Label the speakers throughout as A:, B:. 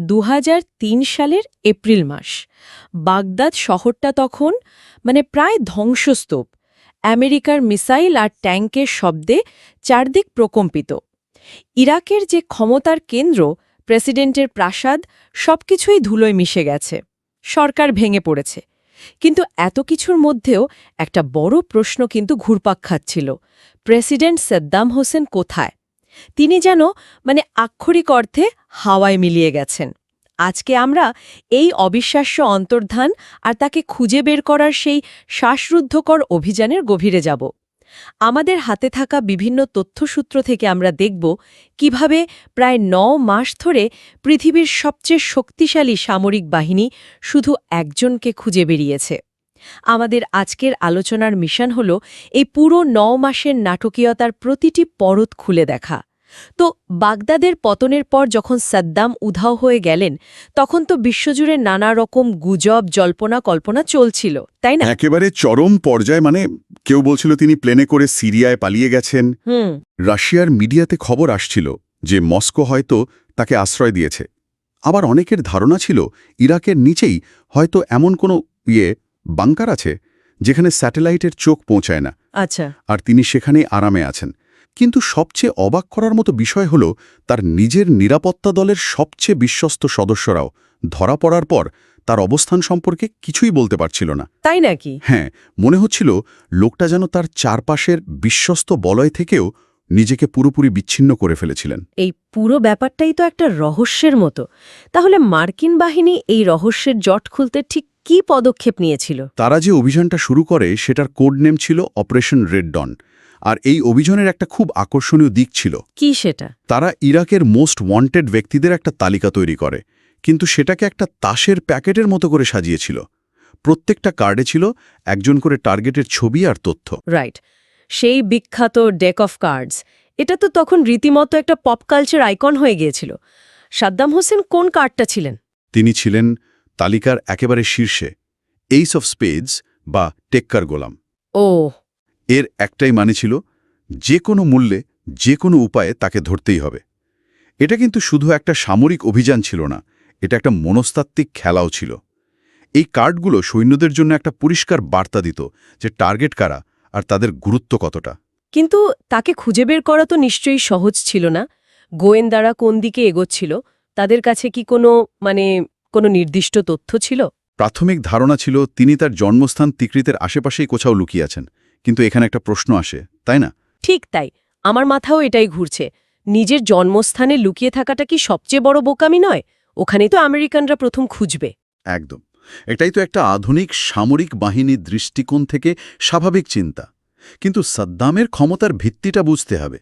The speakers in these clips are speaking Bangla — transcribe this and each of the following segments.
A: দু হাজার তিন সালের এপ্রিল মাস। বাগদাদ শহরটা তখন মানে প্রায় ধ্বংসস্তূপ। আমেরিকার মিসাইল আর ট্যাঙ্কের শব্দে চারদিক প্রকম্পিত। ইরাকের যে ক্ষমতার কেন্দ্র, প্রেসিডেন্টের প্রাসাদ, সবকিছুই ধুলোয় মিশে গেছে। সরকার ভেঙে পড়েছে। কিন্তু এত কিছুর মধ্যেও একটা বড় প্রশ্ন কিন্তু ঘুরপাক খাচ্ছিল। প্রেসিডেন্ট সাদ্দাম হোসেন কোথায়? তিনি যেন মানে আক্ষরিক অর্থে হাওয়ায় মিলিয়ে গেছেন। আজকে আমরা এই অবিশ্বাস্য অন্তর্ধান আর তাকে খুঁজে বের করার সেই শ্বাসরুদ্ধকর অভিযানের গভীরে যাব। আমাদের হাতে থাকা বিভিন্ন তথ্যসূত্র থেকে আমরা দেখব কীভাবে প্রায় ন মাস ধরে পৃথিবীর সবচেয়ে শক্তিশালী সামরিক বাহিনী শুধু একজনকে খুঁজে বেরিয়েছে। আমাদের আজকের আলোচনার মিশন হল এই পুরো ন মাসের নাটকীয়তার প্রতিটি পরত খুলে দেখা। তো বাগদাদের পতনের পর যখন সাদ্দাম উধাও হয়ে গেলেন তখন তো বিশ্বজুড়ে নানা রকম গুজব জল্পনা কল্পনা চলছিল তাই না?
B: একেবারে চরম পর্যায়ে মানে কেউ বলছিল তিনি প্লেনে করে সিরিয়ায় পালিয়ে গেছেন। রাশিয়ার মিডিয়াতে খবর আসছিল যে মস্কো হয়তো তাকে আশ্রয় দিয়েছে। আবার অনেকের ধারণা ছিল ইরাকের নিচেই হয়তো এমন কোনো ইয়ে বাংকার আছে যেখানে স্যাটেলাইটের চোখ পৌঁছায় না।
A: আচ্ছা।
B: আর তিনি সেখানেই আরামে আছেন। কিন্তু সবচেয়ে অবাক করার মতো বিষয় হল তার নিজের নিরাপত্তা দলের সবচেয়ে বিশ্বস্ত সদস্যরাও। ধরা পড়ার পর তার অবস্থান সম্পর্কে কিছুই বলতে পারছিল না।
A: তাই নাকি?
B: হ্যাঁ মনে হচ্ছিল লোকটা যেন তার চারপাশের বিশ্বস্ত বলয় থেকেও নিজেকে পুরোপুরি বিচ্ছিন্ন করে ফেলেছিলেন।
A: এই পুরো ব্যাপারটাই তো একটা রহস্যের মতো। তাহলে মার্কিন বাহিনী এই রহস্যের জট খুলতে ঠিক কি পদক্ষেপ নিয়েছিল?
B: তারা যে অভিযানটা শুরু করে সেটার কোড নেম ছিল অপারেশন রেড ডন আর এই অভিযানের একটা খুব আকর্ষণীয় দিক ছিল।
A: কি সেটা?
B: তারা ইরাকের মোস্ট ওয়ান্টেড ব্যক্তিদের একটা তালিকা তৈরি করে কিন্তু সেটাকে একটা তাসের প্যাকেটের মতো করে সাজিয়েছিল। প্রত্যেকটা কার্ডে ছিল একজন করে টার্গেটের ছবি আর তথ্য।
A: রাইট সেই বিখ্যাত ডেক অফ কার্ডস এটা তো তখন রীতিমতো একটা পপ কালচার আইকন হয়ে গিয়েছিল। সাদ্দাম হোসেন কোন কার্ডটা ছিলেন?
B: তিনি ছিলেন তালিকার একেবারে শীর্ষে এইস অফ স্পেডস বা টেক্কার গোলাম।
A: ও।
B: এর একটাই মানে ছিল যে কোনো মূল্যে যে কোনো উপায়ে তাকে ধরতেই হবে। এটা কিন্তু শুধু একটা সামরিক অভিযান ছিল না এটা একটা মনস্তাত্ত্বিক খেলাও ছিল। এই কার্ডগুলো সৈন্যদের জন্য একটা পরিষ্কার বার্তা দিত যে টার্গেট কারা আর তাদের গুরুত্ব কতটা।
A: কিন্তু তাকে খুঁজে বের করা তো নিশ্চয়ই সহজ ছিল না। গোয়েন্দারা কোন দিকে এগোচ্ছিল তাদের কাছে কি কোনো মানে কোনো নির্দিষ্ট তথ্য ছিল?
B: প্রাথমিক ধারণা ছিল তিনি তার জন্মস্থান তিকৃতের আশেপাশেই কোথাও লুকিয়ে আছেন কিন্তু এখানে একটা প্রশ্ন আসে তাই না?
A: ঠিক তাই। আমার মাথাও এটাই ঘুরছে। নিজের জন্মস্থানে লুকিয়ে থাকাটা কি সবচেয়ে বড় বোকামি নয়? ওখানে তো আমেরিকানরা প্রথম খুঁজবে।
B: একদম। এটাই তো একটা আধুনিক সামরিক বাহিনীর দৃষ্টিকোণ থেকে স্বাভাবিক চিন্তা। কিন্তু সাদ্দামের ক্ষমতার ভিত্তিটা বুঝতে হবে।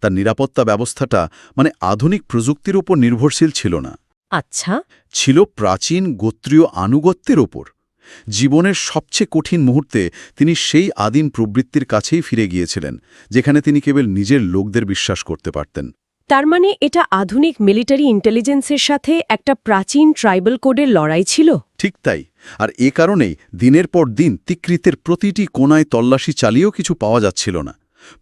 B: তার নিরাপত্তা ব্যবস্থাটা মানে আধুনিক প্রযুক্তির উপর নির্ভরশীল ছিল না।
A: আচ্ছা।
B: ছিল প্রাচীন গোত্রীয় আনুগত্যের ওপর। জীবনের সবচেয়ে কঠিন মুহূর্তে তিনি সেই আদিম প্রবৃত্তির কাছেই ফিরে গিয়েছিলেন যেখানে তিনি কেবল নিজের লোকদের বিশ্বাস করতে পারতেন।
A: তার মানে এটা আধুনিক মিলিটারি ইন্টেলিজেন্সের সাথে একটা প্রাচীন ট্রাইবাল কোডের লড়াই ছিল?
B: ঠিক তাই। আর এ কারণেই দিনের পর দিন তিকৃতের প্রতিটি কোনায় তল্লাশি চালিয়েও কিছু পাওয়া যাচ্ছিল না।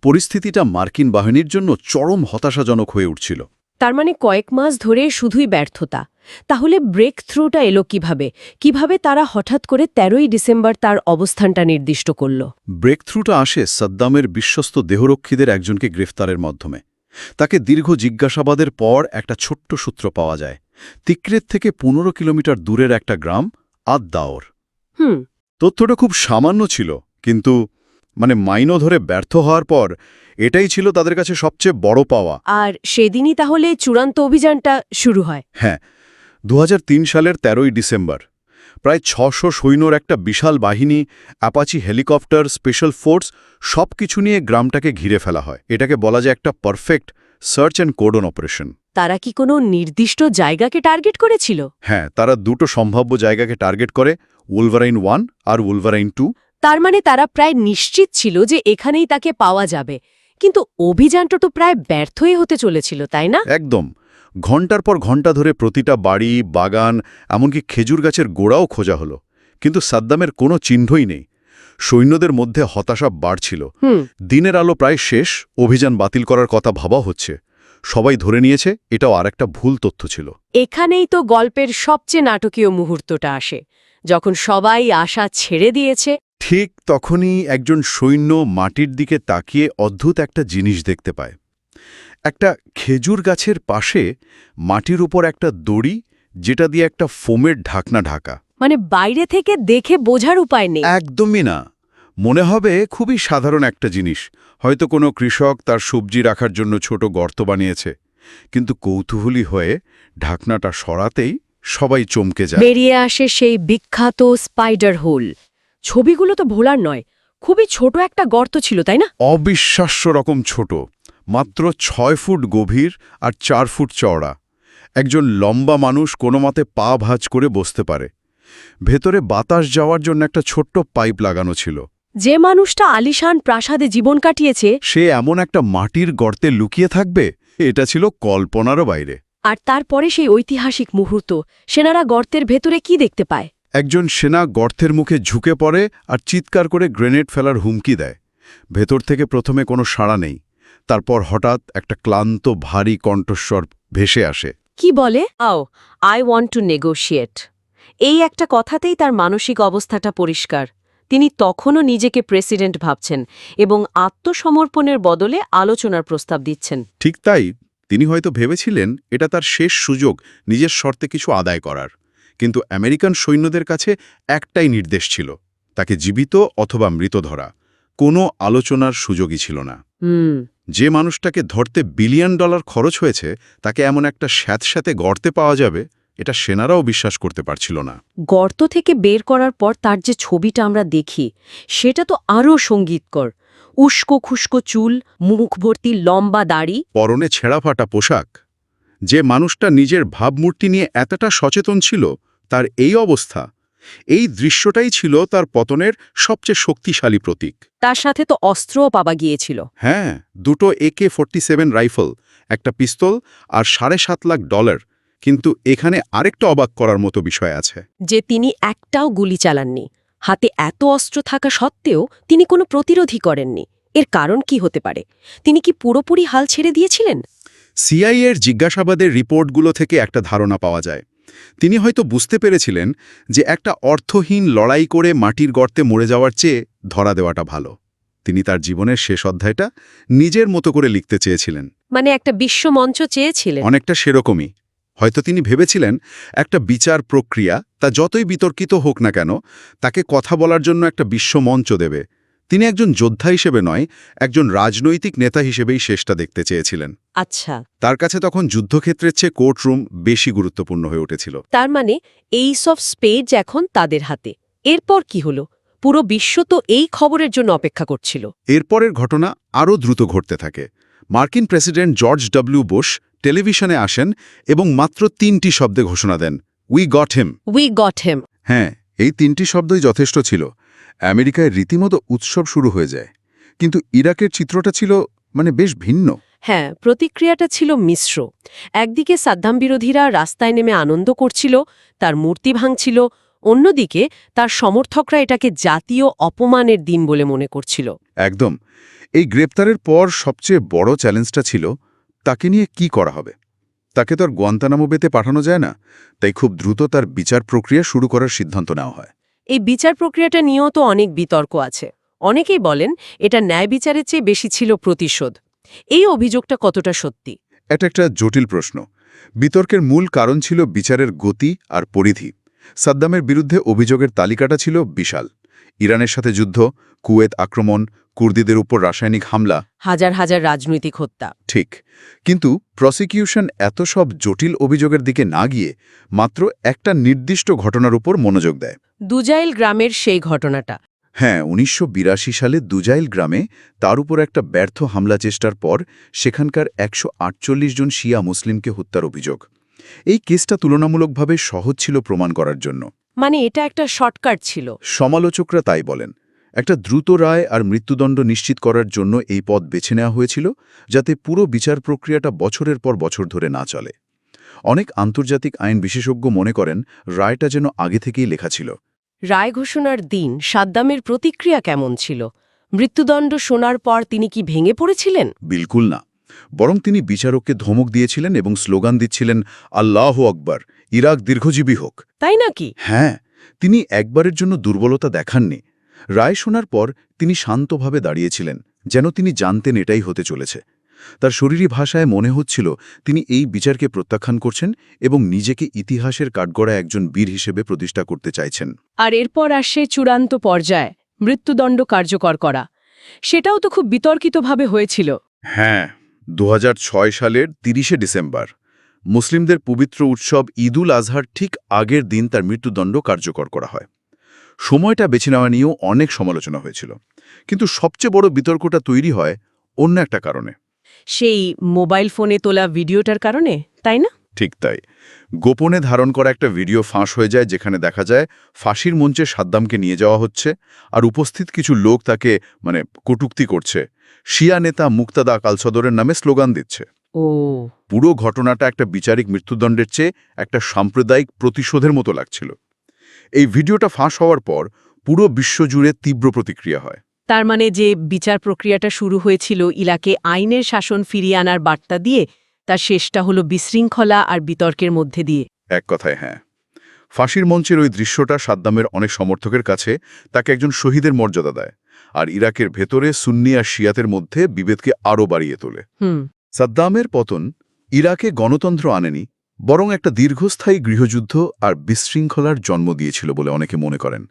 B: পরিস্থিতিটা মার্কিন বাহিনীর জন্য চরম হতাশাজনক হয়ে উঠছিল।
A: তার মানে কয়েক মাস ধরে শুধুই ব্যর্থতা। তাহলে ব্রেক থ্রুটা এলো কীভাবে? কীভাবে তারা হঠাৎ করে তেরোই ডিসেম্বর তার অবস্থানটা নির্দিষ্ট করল?
B: ব্রেকথ্রুটা আসে সাদ্দামের বিশ্বস্ত দেহরক্ষীদের একজনকে গ্রেফতারের মাধ্যমে। তাকে দীর্ঘ জিজ্ঞাসাবাদের পর একটা ছোট্ট সূত্র পাওয়া যায়। তিক্রেত থেকে পনেরো কিলোমিটার দূরের একটা গ্রাম আদদাওর।
A: হুম।
B: তথ্যটা খুব সামান্য ছিল কিন্তু মানে মাইনো ধরে ব্যর্থ হওয়ার পর এটাই ছিল তাদের কাছে সবচেয়ে বড় পাওয়া।
A: আর সেদিনই তাহলে চূড়ান্ত অভিযানটা শুরু হয়।
B: হ্যাঁ দু হাজার তিন সালের তেরোই ডিসেম্বর প্রায় ছশো সৈন্যর একটা বিশাল বাহিনী অ্যাপাচি হেলিকপ্টার স্পেশাল ফোর্স সব কিছু নিয়ে গ্রামটাকে ঘিরে ফেলা হয়। এটাকে বলা যায় একটা perfect search and cordon operation.
A: তারা কি কোনো নির্দিষ্ট জায়গাকে টার্গেট করেছিল?
B: হ্যাঁ তারা দুটো সম্ভাব্য জায়গাকে টার্গেট করে উলভারাইন ওয়ান আর উলভারাইন টু।
A: তার মানে তারা প্রায় নিশ্চিত ছিল যে এখানেই তাকে পাওয়া যাবে। কিন্তু অভিযানটা তো প্রায় ব্যর্থই হতে চলেছিল তাই না?
B: একদম। ঘণ্টার পর ঘণ্টা ধরে প্রতিটা বাড়ি বাগান এমনকি খেজুর গাছের গোড়াও খোঁজা হলো। কিন্তু সাদ্দামের কোনো চিহ্নই নেই। সৈন্যদের মধ্যে হতাশা বাড়ছিল। দিনের আলো প্রায় শেষ অভিযান বাতিল করার কথা ভাবা হচ্ছে। সবাই ধরে নিয়েছে এটাও আর একটা ভুল তথ্য ছিল।
A: এখানেই তো গল্পের সবচেয়ে নাটকীয় মুহূর্তটা আসে। যখন সবাই আশা ছেড়ে দিয়েছে
B: ঠিক তখনই একজন সৈন্য মাটির দিকে তাকিয়ে অদ্ভুত একটা জিনিস দেখতে পায়। একটা খেজুর গাছের পাশে মাটির উপর একটা দড়ি যেটা দিয়ে একটা ফোমের ঢাকনা ঢাকা।
A: মানে বাইরে থেকে দেখে বোঝার উপায় নেই।
B: একদমই না। মনে হবে খুবই সাধারণ একটা জিনিস। হয়তো কোনো কৃষক তার সবজি রাখার জন্য ছোট গর্ত বানিয়েছে। কিন্তু কৌতূহলী হয়ে ঢাকনাটা সরাতেই সবাই চমকে যায়।
A: বেরিয়ে আসে সেই বিখ্যাত স্পাইডার হোল ছবিগুলো তো ভোলার নয় খুবই ছোট একটা গর্ত ছিল তাই না?
B: অবিশ্বাস্য রকম ছোট মাত্র ছয় ফুট গভীর আর চার ফুট চওড়া। একজন লম্বা মানুষ কোনো মতে পা ভাজ করে বসতে পারে। ভেতরে বাতাস যাওয়ার জন্য একটা ছোট্ট পাইপ লাগানো ছিল।
A: যে মানুষটা আলিশান প্রাসাদে জীবন কাটিয়েছে
B: সে এমন একটা মাটির গর্তে লুকিয়ে থাকবে এটা ছিল কল্পনারও বাইরে।
A: আর তারপরে সেই ঐতিহাসিক মুহূর্ত সেনারা গর্তের ভেতরে কি দেখতে পায়?
B: একজন সেনা গর্তের মুখে ঝুঁকে পড়ে আর চিৎকার করে গ্রেনেড ফেলার হুমকি দেয়। ভেতর থেকে প্রথমে কোনো সাড়া নেই। তারপর হঠাৎ একটা ক্লান্ত ভারী কণ্ঠস্বর ভেসে আসে।
A: কি বলে? আও আই ওয়ান্ট টু নেগোশিয়েট। এই একটা কথাতেই তার মানসিক অবস্থাটা পরিষ্কার। তিনি তখনও নিজেকে প্রেসিডেন্ট ভাবছেন এবং আত্মসমর্পণের বদলে আলোচনার প্রস্তাব দিচ্ছেন।
B: ঠিক তাই তিনি হয়তো ভেবেছিলেন এটা তার শেষ সুযোগ নিজের শর্তে কিছু আদায় করার। কিন্তু আমেরিকান সৈন্যদের কাছে একটাই নির্দেশ ছিল তাকে জীবিত অথবা মৃত ধরা। কোনো আলোচনার সুযোগই ছিল না। যে মানুষটাকে ধরতে বিলিয়ন ডলার খরচ হয়েছে তাকে এমন একটা স্যাঁতস্যাঁতে গর্তে পাওয়া যাবে এটা সেনারাও বিশ্বাস করতে পারছিল না।
A: গর্ত থেকে বের করার পর তার যে ছবিটা আমরা দেখি সেটা তো আরও সঙ্গীতকর। উস্কো খুস্কো চুল মুখ ভর্তি লম্বা দাড়ি।
B: পরনে ছেঁড়াফাটা পোশাক। যে মানুষটা নিজের ভাবমূর্তি নিয়ে এতটা সচেতন ছিল তার এই অবস্থা। এই দৃশ্যটাই ছিল তার পতনের সবচেয়ে শক্তিশালী প্রতীক।
A: তার সাথে তো অস্ত্রও পাওয়া গিয়েছিল।
B: হ্যাঁ দুটো একে ফোর্টি সেভেন রাইফেল একটা পিস্তল আর সাড়ে সাত লাখ ডলার। কিন্তু এখানে আরেকটা অবাক করার মতো বিষয় আছে।
A: যে তিনি একটাও গুলি চালাননি। হাতে এত অস্ত্র থাকা সত্ত্বেও তিনি কোনো প্রতিরোধী করেননি। এর কারণ কি হতে পারে? তিনি কি পুরোপুরি হাল ছেড়ে দিয়েছিলেন?
B: সিআইএর জিজ্ঞাসাবাদের রিপোর্টগুলো থেকে একটা ধারণা পাওয়া যায়। তিনি হয়তো বুঝতে পেরেছিলেন যে একটা অর্থহীন লড়াই করে মাটির গর্তে মরে যাওয়ার চেয়ে ধরা দেওয়াটা ভালো। তিনি তার জীবনের শেষ অধ্যায়টা নিজের মতো করে লিখতে চেয়েছিলেন।
A: মানে একটা বিশ্বমঞ্চ চেয়েছিলেন।
B: অনেকটা সেরকমই। হয়তো তিনি ভেবেছিলেন একটা বিচার প্রক্রিয়া তা যতই বিতর্কিত হোক না কেন তাকে কথা বলার জন্য একটা বিশ্বমঞ্চ দেবে। তিনি একজন যোদ্ধা হিসেবে নয় একজন রাজনৈতিক নেতা হিসেবেই শেষটা দেখতে চেয়েছিলেন।
A: আচ্ছা।
B: তার কাছে তখন যুদ্ধক্ষেত্রের চেয়ে কোর্টরুম বেশি গুরুত্বপূর্ণ হয়ে উঠেছিল।
A: তার মানে এই সব স্পেজ এখন তাদের হাতে। এরপর কি হলো? পুরো বিশ্ব তো এই খবরের জন্য অপেক্ষা করছিল।
B: এরপরের ঘটনা আরও দ্রুত ঘটতে থাকে। মার্কিন প্রেসিডেন্ট জর্জ ডব্লিউ বুশ টেলিভিশনে আসেন এবং মাত্র তিনটি শব্দে ঘোষণা দেন we got him
A: we got him
B: হ্যাঁ এই তিনটি শব্দই যথেষ্ট ছিল। আমেরিকায় রীতিমতো উৎসব শুরু হয়ে যায়। কিন্তু ইরাকের চিত্রটা ছিল মানে বেশ ভিন্ন।
A: হ্যাঁ প্রতিক্রিয়াটা ছিল মিশ্র। একদিকে সাদ্দাম বিরোধীরা রাস্তায় নেমে আনন্দ করছিল তার মূর্তি ভাঙছিল অন্যদিকে তার সমর্থকরা এটাকে জাতীয় অপমানের দিন বলে মনে করছিল।
B: একদম। এই গ্রেপ্তারের পর সবচেয়ে বড় চ্যালেঞ্জটা ছিল তাকে নিয়ে কি করা হবে? তাকে তো আর গোয়ান্তানামো বেতে পাঠানো যায় না তাই খুব দ্রুত তার বিচার প্রক্রিয়া শুরু করার সিদ্ধান্ত নেওয়া হয়।
A: এই বিচার প্রক্রিয়াটা নিয়েও তো অনেক বিতর্ক আছে। অনেকেই বলেন এটা ন্যায় বিচারের চেয়ে বেশি ছিল প্রতিশোধ। এই অভিযোগটা কতটা সত্যি?
B: এটা একটা জটিল প্রশ্ন। বিতর্কের মূল কারণ ছিল বিচারের গতি আর পরিধি। সাদ্দামের বিরুদ্ধে অভিযোগের তালিকাটা ছিল বিশাল। ইরানের সাথে যুদ্ধ, কুয়েত আক্রমণ কুর্দিদের উপর রাসায়নিক হামলা।
A: হাজার হাজার রাজনৈতিক হত্যা।
B: ঠিক। কিন্তু প্রসিকিউশন এত সব জটিল অভিযোগের দিকে না গিয়ে মাত্র একটা নির্দিষ্ট ঘটনার উপর মনোযোগ দেয়।
A: দুজাইল গ্রামের সেই ঘটনাটা।
B: হ্যাঁ উনিশশো বিরাশি সালে দুজাইল গ্রামে তার উপর একটা ব্যর্থ হামলা চেষ্টার পর সেখানকার একশো আটচল্লিশ জন শিয়া মুসলিমকে হত্যার অভিযোগ। এই কেসটা তুলনামূলকভাবে সহজ ছিল প্রমাণ করার জন্য।
A: মানে এটা একটা শর্টকাট ছিল।
B: সমালোচকরা তাই বলেন। একটা দ্রুত রায় আর মৃত্যুদণ্ড নিশ্চিত করার জন্য এই পথ বেছে নেওয়া হয়েছিল যাতে পুরো বিচার প্রক্রিয়াটা বছরের পর বছর ধরে না চলে। অনেক আন্তর্জাতিক আইন বিশেষজ্ঞ মনে করেন রায়টা যেন আগে থেকেই লেখা ছিল।
A: রায় ঘোষণার দিন সাদ্দামের প্রতিক্রিয়া কেমন ছিল? মৃত্যুদণ্ড শোনার পর তিনি কি ভেঙে পড়েছিলেন?
B: বিলকুল না। বরং তিনি বিচারককে ধমক দিয়েছিলেন এবং স্লোগান দিচ্ছিলেন আল্লাহ আকবর ইরাক দীর্ঘজীবী হোক।
A: তাই নাকি?
B: হ্যাঁ তিনি একবারের জন্য দুর্বলতা দেখাননি। রায় শোনার পর তিনি শান্তভাবে দাঁড়িয়েছিলেন যেন তিনি জানতেন এটাই হতে চলেছে। তার শরীরী ভাষায় মনে হচ্ছিল তিনি এই বিচারকে প্রত্যাখ্যান করছেন এবং নিজেকে ইতিহাসের কাঠগড়া একজন বীর হিসেবে প্রতিষ্ঠা করতে চাইছেন।
A: আর এরপর আসে চূড়ান্ত পর্যায়ে মৃত্যুদণ্ড কার্যকর করা। সেটাও তো খুব বিতর্কিতভাবে হয়েছিল।
B: হ্যাঁ দু হাজার ছয় সালের তিরিশে ডিসেম্বর মুসলিমদের পবিত্র উৎসব ঈদুল আজহার ঠিক আগের দিন তার মৃত্যুদণ্ড কার্যকর করা হয়। সময়টা বেছে নেওয়া নিয়েও অনেক সমালোচনা হয়েছিল। কিন্তু সবচেয়ে বড় বিতর্কটা তৈরি হয় অন্য একটা কারণে।
A: সেই মোবাইল ফোনে তোলা ভিডিওটার কারণে তাই না?
B: ঠিক তাই। গোপনে ধারণ করা একটা ভিডিও ফাঁস হয়ে যায় যেখানে দেখা যায় ফাঁসির মঞ্চে সাদ্দামকে নিয়ে যাওয়া হচ্ছে আর উপস্থিত কিছু লোক তাকে মানে কটুক্তি করছে। শিয়া নেতা মুক্তাদা কালসদরের নামে স্লোগান দিচ্ছে।
A: ও।
B: পুরো ঘটনাটা একটা বিচারিক মৃত্যুদণ্ডের চেয়ে একটা সাম্প্রদায়িক প্রতিশোধের মতো লাগছিল। এই ভিডিওটা ফাঁস হওয়ার পর পুরো বিশ্বজুড়ে তীব্র প্রতিক্রিয়া হয়।
A: তার মানে যে বিচার প্রক্রিয়াটা শুরু হয়েছিল ইলাকে আইনের শাসন ফিরিয়ে আনার বার্তা দিয়ে তার শেষটা হলো বিশৃঙ্খলা আর বিতর্কের মধ্যে দিয়ে।
B: এক কথায় হ্যাঁ। ফাঁসির মঞ্চের ওই দৃশ্যটা সাদ্দামের অনেক সমর্থকের কাছে তাকে একজন শহীদের মর্যাদা দেয় আর ইরাকের ভেতরে সুন্নি আর শিয়াতের মধ্যে বিভেদকে আরও বাড়িয়ে তোলে।
A: হুম।
B: সাদ্দামের পতন ইরাকে গণতন্ত্র আনেনি বরং একটা দীর্ঘস্থায়ী গৃহযুদ্ধ আর বিশৃঙ্খলার জন্ম দিয়েছিল বলে অনেকে মনে করেন।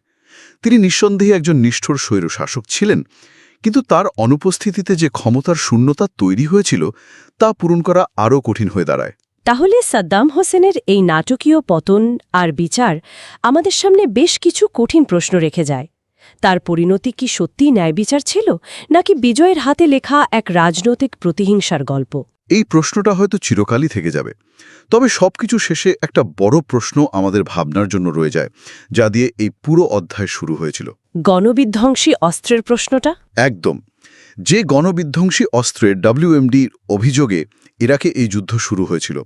B: তিনি নিঃসন্দেহে একজন নিষ্ঠুর স্বৈরশাসক ছিলেন, কিন্তু তার অনুপস্থিতিতে যে ক্ষমতার শূন্যতা তৈরি হয়েছিল, তা পূরণ করা আরও কঠিন হয়ে দাঁড়ায়।
A: তাহলে সাদ্দাম হোসেনের এই নাটকীয় পতন আর বিচার আমাদের সামনে বেশ কিছু কঠিন প্রশ্ন রেখে যায়। তার পরিণতি কি সত্যিই ন্যায় বিচার ছিল, নাকি বিজয়ের হাতে লেখা এক রাজনৈতিক প্রতিহিংসার গল্প?
B: এই প্রশ্নটা হয়তো চিরকালই থেকে যাবে। তবে সবকিছু শেষে একটা বড় প্রশ্ন আমাদের ভাবনার জন্য রয়ে যায় যা দিয়ে এই পুরো অধ্যায় শুরু হয়েছিল।
A: গণবিধ্বংসী অস্ত্রের প্রশ্নটা?
B: একদম। যে গণবিধ্বংসী অস্ত্রের ডাব্লিউএমডির অভিযোগে ইরাকে এই যুদ্ধ শুরু হয়েছিল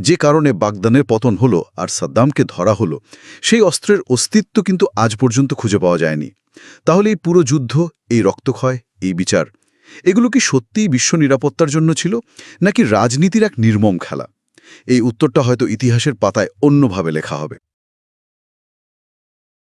B: যে কারণে বাগদানের পতন হলো আর সাদ্দামকে ধরা হলো সেই অস্ত্রের অস্তিত্ব কিন্তু আজ পর্যন্ত খুঁজে পাওয়া যায়নি। তাহলে এই পুরো যুদ্ধ এই রক্তক্ষয় এই বিচার এগুলো কি সত্যিই বিশ্ব নিরাপত্তার জন্য ছিল, নাকি রাজনীতির এক নির্মম খেলা? এই উত্তরটা হয়তো ইতিহাসের পাতায় অন্যভাবে লেখা হবে।